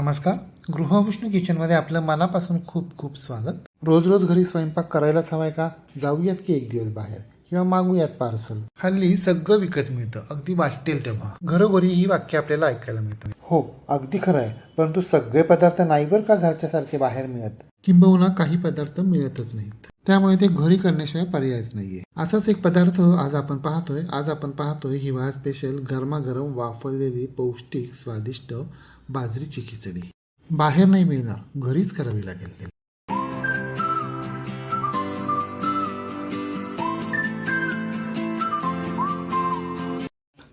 नमस्कार. गृहविष्णू किचनमध्ये आपलं मनापासून खूप खूप स्वागत. रोज रोज घरी स्वयंपाक करायलाच हवाय का? जाऊयात की एक दिवस बाहेर किंवा मागूयात पार्सल? हल्ली सगळं विकत मिळतं. अगदी वाटेल तेव्हा. घरोघरी ही वाक्य आपल्याला ऐकायला मिळतात हो अगदी खरं आहे. परंतु सगळे पदार्थ नाही बरं का घरच्या सारखे बाहेर मिळत? किंबहुना काही पदार्थ मिळतच नाहीत. त्यामुळे ते घरी करण्याशिवाय पर्यायच नाहीये. असाच एक पदार्थ आज आपण पाहतोय. आज आपण पाहतोय हिवाळा स्पेशल गरमागरम वाफळलेली पौष्टिक स्वादिष्ट बाजरीची खिचडी. बाहेर नाही मिळणार घरीच करावी लागेल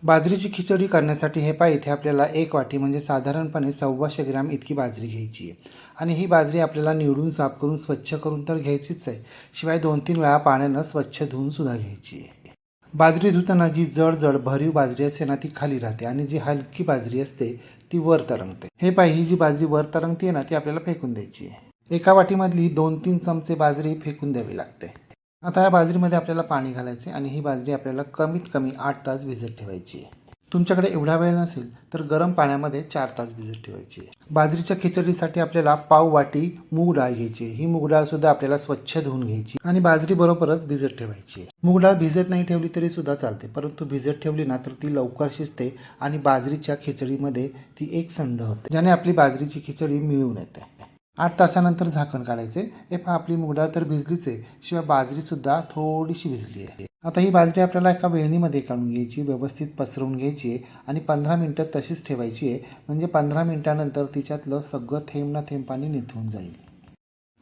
बाजरीची खिचडी करण्यासाठी हे पहा इथे आपल्याला एक वाटी म्हणजे साधारणपणे सव्वाशे ग्रॅम इतकी बाजरी घ्यायची आहे. आणि ही बाजरी आपल्याला निवडून साफ करून स्वच्छ करून तर घ्यायचीच आहे. शिवाय दोन तीन वेळा पाण्यानं स्वच्छ धुवून सुद्धा घ्यायची आहे. बाजरी धुताना जी जड जड भरीव बाजरी असते ना ती खाली राहते आणि जी हलकी बाजरी असते ती वर तरंगते. हे पाय ही जी बाजरी वर तरंगते ना ती आपल्याला फेकून द्यायची आहे. एका वाटीमधली दोन तीन चमचे बाजरी फेकून द्यावी लागते. आता या बाजरीमध्ये आपल्याला पाणी घालायचे आणि ही बाजरी आपल्याला कमीत कमी आठ तास भिजत ठेवायची आहे. तुमच्याकडे एवढा वेळ नसेल तर गरम पाण्यामध्ये चार तास भिजत ठेवायची. आहे बाजरीच्या खिचडीसाठी आपल्याला पाव वाटी मूग डाळ घ्यायची. ही मूग डाळ सुद्धा आपल्याला स्वच्छ धुवून घ्यायची आणि बाजरी बरोबरच भिजत ठेवायची. मूग डाळ भिजत नाही ठेवली तरी सुद्धा चालते परंतु भिजत ठेवली ना तर ती लवकर शिजते आणि बाजरीच्या खिचडीमध्ये ती एक संध होते ज्याने आपली बाजरीची खिचडी मिळून येते. आठ तासानंतर झाकण काढायचे. हे पहा आपली मुगडाळ तर भिजलीच आहे. शिवाय बाजरी सुद्धा थोडीशी भिजली आहे. आता ही बाजरी आपल्याला एका वेळणीमध्ये काढून घ्यायची व्यवस्थित पसरवून घ्यायची आहे आणि पंधरा मिनटं तशीच ठेवायची आहे. म्हणजे पंधरा मिनटानंतर तिच्यातलं सगळं थेंब ना थेंब पाणी निथून जाईल.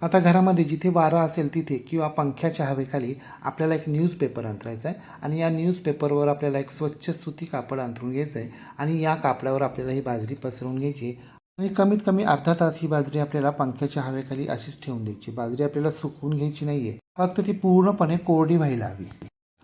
आता घरामध्ये जिथे वारं असेल तिथे किंवा पंख्याच्या हवेखाली आपल्याला एक न्यूजपेपर अंतरायचा आहे आणि या न्यूजपेपरवर आपल्याला एक स्वच्छ सुती कापड अंतरून घ्यायचं आहे आणि या कापडावर आपल्याला ही बाजरी पसरवून घ्यायची आहे. आणि कमीत कमी अर्धा तास ही बाजरी आपल्याला पंख्याच्या हवेखाली अशीच ठेवून द्यायची. बाजरी आपल्याला सुकवून घ्यायची नाहीये. फक्त ती पूर्णपणे कोरडी व्हायला हवी.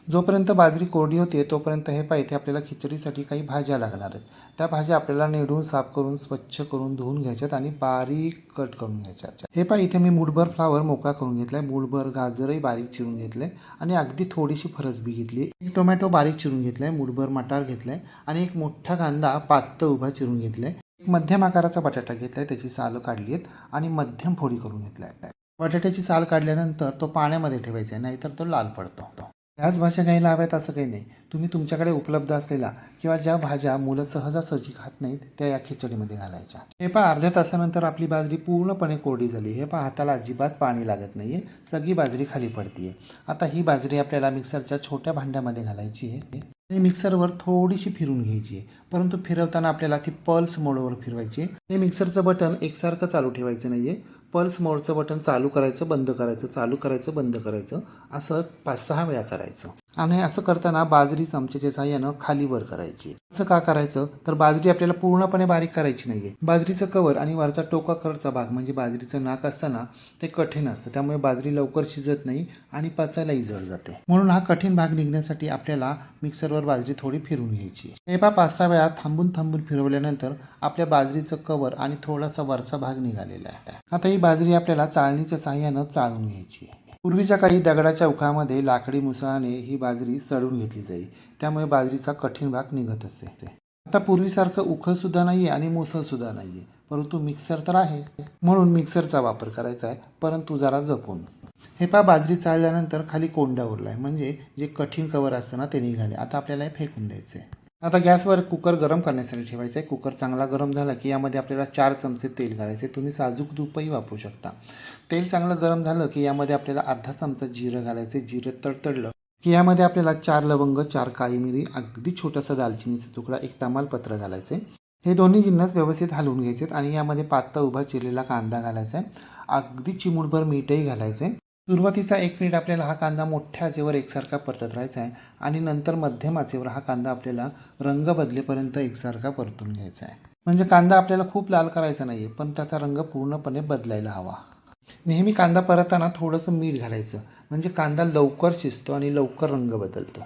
जोपर्यंत बाजरी कोरडी होते तोपर्यंत हे पाहिजे इथे आपल्याला खिचडीसाठी काही भाज्या लागणार आहेत. त्या भाज्या आपल्याला निवडून साफ करून स्वच्छ करून धुवून घ्यायच्यात आणि बारीक कट करून घ्यायच्या हे पाहिजे इथे मी मुठभर फ्लावर मोकळा करून घेतलाय. मुठभर गाजरही बारीक चिरून घेतलंय आणि अगदी थोडीशी फरसबी घेतली एक टोमॅटो बारीक चिरून घेतलाय मुठभर मटार घेतलाय आणि एक मोठा कांदा पातळ उभा चिरून घेतलाय. मध्यम आकाराचा बटाटा घेतलाय त्याची सालं काढली आहेत आणि मध्यम फोडी करून घेतलाय बटाट्याची साल काढल्यानंतर तो पाण्यामध्ये ठेवायचा आहे नाहीतर तो लाल पडतो. याच भाज्या घ्यायला हव्यात असं काही नाही. तुम्ही तुमच्याकडे उपलब्ध असलेल्या किंवा ज्या भाज्या मुलं सहजासहजी खात नाहीत त्या या खिचडीमध्ये घालायच्या. हे पहा अर्ध्या तासानंतर आपली बाजरी पूर्णपणे कोरडी झाली. हे पहा हाताला अजिबात पाणी लागत नाहीये. सगळी बाजरी खाली पडतीये. आता ही बाजरी आपल्याला मिक्सरच्या छोट्या भांड्यामध्ये घालायची आहे. आणि मिक्सरवर थोडीशी फिरून घ्यायची आहे. परंतु फिरवताना आपल्याला ती पल्स मोडवर फिरवायची आहे. आणि मिक्सरचं बटन एकसारखं चालू ठेवायचं नाहीये. पल्स मोडचं बटन चालू करायचं बंद करायचं चालू करायचं बंद करायचं असं पाच सहा वेळा करायचं. आणि असं करताना बाजरी चमच्याच्या साह्यानं खाली वर करायची. असं का करायचं? तर बाजरी आपल्याला पूर्णपणे बारीक करायची नाहीये. बाजरीचं कवर आणि वरचा टोका खरचा भाग म्हणजे बाजरीचं नाक असताना ते कठीण असतं. त्यामुळे बाजरी लवकर शिजत नाही आणि पचायलाही जड जाते. म्हणून हा कठीण भाग निघण्यासाठी आपल्याला मिक्सरवर बाजरी थोडी फिरून घ्यायची. हे पाच सहा वेळा थांबून थांबून फिरवल्यानंतर आपल्या बाजरीचं कवर आणि थोडासा वरचा भाग निघालेला आहे. आता ही बाजरी आपल्याला चाळणीच्या साह्यानं चाळून घ्यायची. आहे पूर्वीच्या काही दगडाच्या उखामध्ये लाकडी मुसळाने ही बाजरी सडून घेतली जाई. त्यामुळे बाजरीचा कठीण भाग निघत असे. आता पूर्वीसारखं उखळ सुद्धा नाहीये आणि मुसळ सुद्धा नाहीये. परंतु मिक्सर तर आहे. म्हणून मिक्सरचा वापर करायचा आहे. परंतु जरा जपून. हे पा बाजरी चाळल्यानंतर खाली कोंडा उरलाय. म्हणजे जे कठीण कवर असतं ना ते निघाले. आता आपल्याला हे फेकून द्यायचं आहे आता गॅसवर कुकर गरम करण्यासाठी ठेवायचा आहे. कुकर चांगला गरम झाला की यामध्ये आपल्याला चार चमचे तेल घालायचे. तुम्ही साजूक धूपही वापरू शकता. तेल चांगलं गरम झालं की यामध्ये आपल्याला अर्धा चमचा जिरं घालायचे. जिरं तडतडलं की यामध्ये आपल्याला चार लवंग चार काळी मिरी अगदी छोटासा दालचिनीचा तुकडा एक तमालपत्र घालायचे हे दोन्ही जिन्नस व्यवस्थित हलवून घ्यायचे आणि यामध्ये पातळ उभा चिरलेला कांदा घालायचा आहे अगदी चिमूटभर मीठही घालायचं आहे सुरुवातीचा एक मिनिट आपल्याला हा कांदा मोठ्या आचेवर एकसारखा परतत राहायचा आहे आणि नंतर मध्यम आचेवर हा कांदा आपल्याला रंग बदलेपर्यंत एकसारखा परतून घ्यायचा आहे. म्हणजे कांदा आपल्याला खूप लाल करायचा नाही आहे पण त्याचा रंग पूर्णपणे बदलायला हवा. नेहमी कांदा परतताना थोडंसं मीठ घालायचं. म्हणजे कांदा लवकर शिजतो आणि लवकर रंग बदलतो.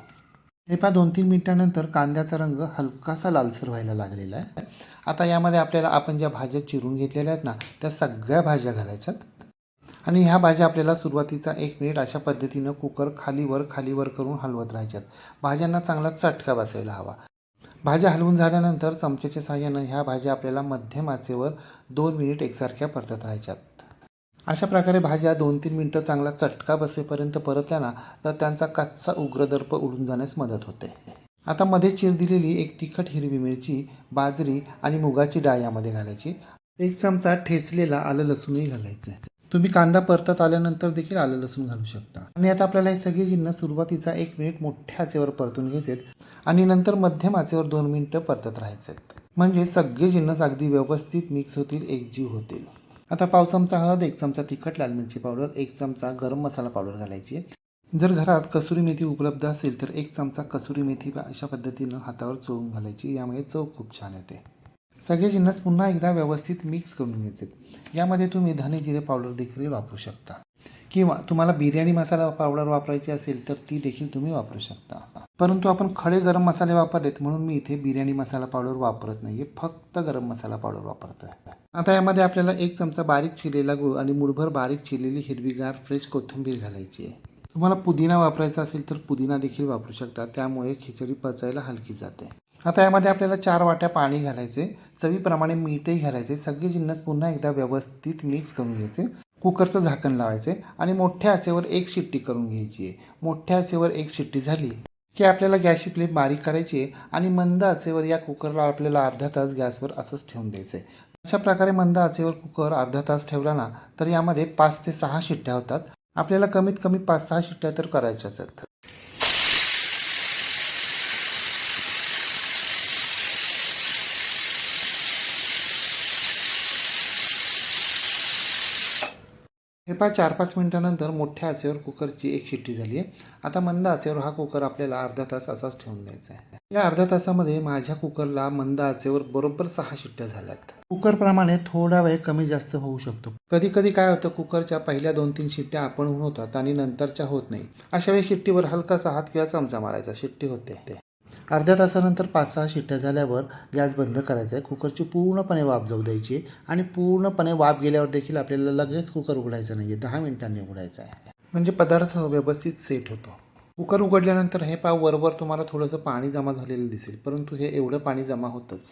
हे पहा दोन तीन मिनिटानंतर कांद्याचा रंग हलकासा लालसर व्हायला लागलेला आहे. आता यामध्ये आपल्याला आपण ज्या भाज्या चिरून घेतलेल्या आहेत ना त्या सगळ्या भाज्या घालायच्यात. आणि ह्या भाज्या आपल्याला सुरुवातीचा एक मिनिट अशा पद्धतीनं कुकर खालीवर खालीवर करून हलवत राहायच्यात. भाज्यांना चांगला चटका बसायला हवा. भाज्या हलवून झाल्यानंतर चमच्याच्या साहाय्यानं ह्या भाज्या आपल्याला मध्यम आचेवर दोन मिनिट एकसारख्या परतत राहायच्यात. अशा प्रकारे भाज्या दोन तीन मिनटं चांगला चटका बसेपर्यंत परतल्या ना तर त्यांचा कच्चा उग्रदर्प उडून जाण्यास मदत होते. आता मध्ये चिर दिलेली एक तिखट हिरवी मिरची बाजरी आणि मुगाची डाळ यामध्ये घालायची. एक चमचा ठेचलेला आलं लसूणही घालायचं. तुम्ही कांदा परतत आल्यानंतर देखील आलं लसूण घालू शकता. आणि आता आपल्याला हे सगळे जिन्नस सुरुवातीचा एक मिनिट मोठ्या आचेवर परतून घ्यायचेत. आणि नंतर मध्यम आचेवर दोन मिनिटं परतत राहायचेत. म्हणजे सगळे जिन्नस अगदी व्यवस्थित मिक्स होतील एकजीव होतील. आता पाव चमचा हळद एक चमचा तिखट लाल मिरची पावडर एक चमचा गरम मसाला पावडर घालायची. जर घरात कसुरी मेथी उपलब्ध असेल तर एक चमचा कसुरी मेथी अशा पद्धतीनं हातावर चोळून घालायची. यामुळे चव खूप छान येते. सगळे जिन्नस पुन्हा एकदा व्यवस्थित मिक्स करून घ्यायचे. यामध्ये तुम्ही धने जिरे पावडर देखील वापरू शकता. किंवा तुम्हाला बिर्याणी मसाला पावडर वापरायची असेल तर ती देखील तुम्ही वापरू शकता. परंतु आपण खडे गरम मसाले वापरलेत म्हणून मी इथे बिर्याणी मसाला पावडर वापरत नाही आहे फक्त गरम मसाला पावडर वापरतो आहे आता यामध्ये आपल्याला एक चमचा बारीक चिरलेला गुळ आणि मुठभर बारीक चिरलेली हिरवीगार फ्रेश कोथिंबीर घालायची आहे. तुम्हाला पुदिना वापरायचा असेल तर पुदिना देखील वापरू शकता. त्यामुळे खिचडी पचायला हलकी जाते. आता यामध्ये आपल्याला चार वाट्या पाणी घालायचे चवीप्रमाणे मीठही घालायचे. सगळे जिन्नस पुन्हा एकदा व्यवस्थित मिक्स करून घ्यायचे. कुकरचं झाकण लावायचे आणि मोठ्या आचेवर एक शिट्टी करून घ्यायची. आहे मोठ्या आचेवर एक शिट्टी झाली की आपल्याला गॅसची फ्लेम बारीक करायची आहे आणि मंद आचेवर या कुकरला आपल्याला अर्धा तास गॅसवर असंच ठेवून द्यायचं. आहे अशा प्रकारे मंद आचेवर कुकर अर्धा तास ठेवला ना तर यामध्ये पाच ते सहा शिट्ट्या होतात. आपल्याला कमीत कमी पाच सहा शिट्ट्या तर करायच्याच आहेत. हे पहा चार पाच मिनिटानंतर मोठ्या आचेवर कुकरची एक शिट्टी झाली आहे. आता मंद आचेवर हा कुकर आपल्याला अर्धा तास असाच ठेवून द्यायचा आहे. या अर्ध्या तासामध्ये माझ्या कुकरला मंद आचेवर बरोबर सहा शिट्ट्या झाल्यात. कुकरप्रमाणे थोडा वेळ कमी जास्त होऊ शकतो. कधी कधी काय होतं कुकरच्या पहिल्या दोन तीन शिट्ट्या आपण होतात आणि नंतरच्या होत नाही. अशा वेळी शिट्टीवर हलकासा हात किंवा चमचा मारायचा. शिट्टी होते. ते अर्ध्या तासानंतर पाच सहा शिट्ट्या झाल्यावर गॅस बंद करायचा आहे कुकरची पूर्णपणे वाफ जाऊ द्यायची आणि पूर्णपणे वाफ गेल्यावर देखील आपल्याला लगेच कुकर उघडायचं नाही आहे दहा मिनिटांनी उघडायचा आहे म्हणजे पदार्थ व्यवस्थित सेट होतो. कुकर उघडल्यानंतर हे पाव वरवर तुम्हाला थोडंसं पाणी जमा झालेलं दिसेल परंतु हे एवढं पाणी जमा होतंच.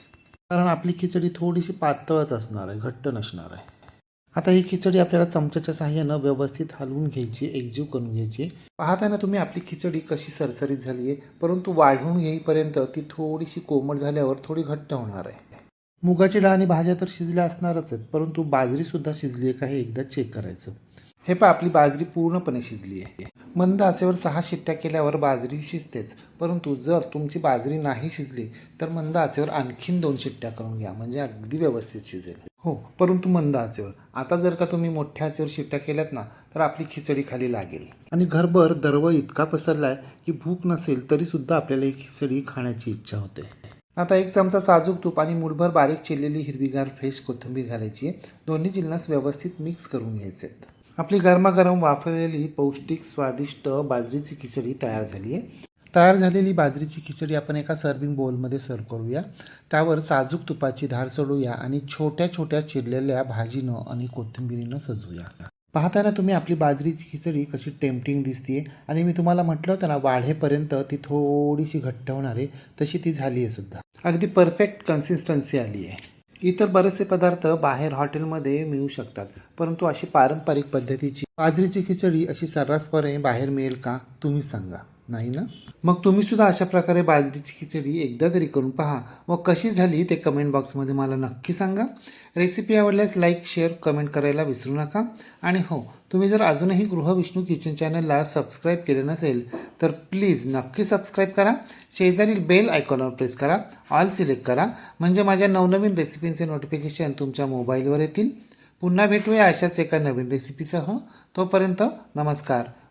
कारण आपली खिचडी थोडीशी पातळच असणार आहे घट्ट नसणार आहे. आता ही खिचडी आपल्याला चमच्याच्या साह्यानं व्यवस्थित हलवून घ्यायची एकजीव करून घ्यायची. पाहताना तुम्ही आपली खिचडी कशी सरसरीत झाली आहे. परंतु वाढवून घेईपर्यंत ती थोडीशी कोमट झाल्यावर थोडी घट्ट होणार आहे. मुगाची डाळ आणि भाज्या तर शिजल्या असणारच आहेत परंतु बाजरीसुद्धा शिजली आहे का हे एकदा चेक करायचं. हे पहा आपली बाजरी पूर्णपणे शिजली आहे. मंद आचेवर सहा शिट्ट्या केल्यावर बाजरी शिजतेच. परंतु जर तुमची बाजरी नाही शिजली तर मंद आचेवर आणखीन दोन शिट्ट्या करून घ्या म्हणजे अगदी व्यवस्थित शिजेल. हो परंतु मंद आचेवर. आता जर का तुम्ही मोठ्या आचेवर शिट्ट्या केल्यात ना तर आपली खिचडी खाली लागेल. आणि घरभर दरव इतका पसरलाय की भूक नसेल तरी सुद्धा आपल्याला ही खिचडी खाण्याची इच्छा होते. आता एक चमचा साजूक तूप आणि मुठभर बारीक चिरलेली हिरवीगार फ्रेश कोथिंबीर घालायची. दोन्ही जिन्नस व्यवस्थित मिक्स करून घ्यायचे आपली गरमागरम वाफरलेली पौष्टिक स्वादिष्ट बाजरीची खिचडी तयार झाली आहे. तयार झालेली बाजरीची खिचडी आपण एका सर्विंग बोलमध्ये सर्व करूया. त्यावर साजूक तुपाची धार सोडूया आणि छोट्या छोट्या चिरलेल्या भाजीनं आणि कोथिंबिरीनं सजवूया. पाहताना तुम्ही आपली बाजरीची खिचडी कशी टेम्पटिंग दिसते आणि मी तुम्हाला म्हटलं होतं ना वाढेपर्यंत ती थोडीशी घट्ट होणार आहे तशी ती झाली आहे सुद्धा. अगदी परफेक्ट कन्सिस्टन्सी आली आहे इतर बरेचसे पदार्थ बाहेर हॉटेलमध्ये मिळू शकतात परंतु अशी पारंपरिक पद्धतीची बाजरीची खिचडी अशी सर्रासपणे बाहेर मिळेल का तुम्ही सांगा. नाही ना? मग तुम्ही सुद्धा अशा प्रकारे बाजरीची खिचडी एकदा तरी करून पहा. व कशी झाली ते कमेंट बॉक्समध्ये मला नक्की सांगा. रेसिपी आवडल्यास लाईक शेअर कमेंट करायला विसरू नका. आणि हो तुम्ही जर अजूनही गृहविष्णू किचन चॅनलला सबस्क्राईब केले नसेल तर प्लीज नक्की सबस्क्राईब करा. शेजारील बेल आयकॉनवर प्रेस करा. ऑल सिलेक्ट करा. म्हणजे माझ्या नवनवीन रेसिपींचे नोटिफिकेशन तुमच्या मोबाईलवर येतील. पुन्हा भेटूया अशाच एका नवीन रेसिपीसह तोपर्यंत नमस्कार.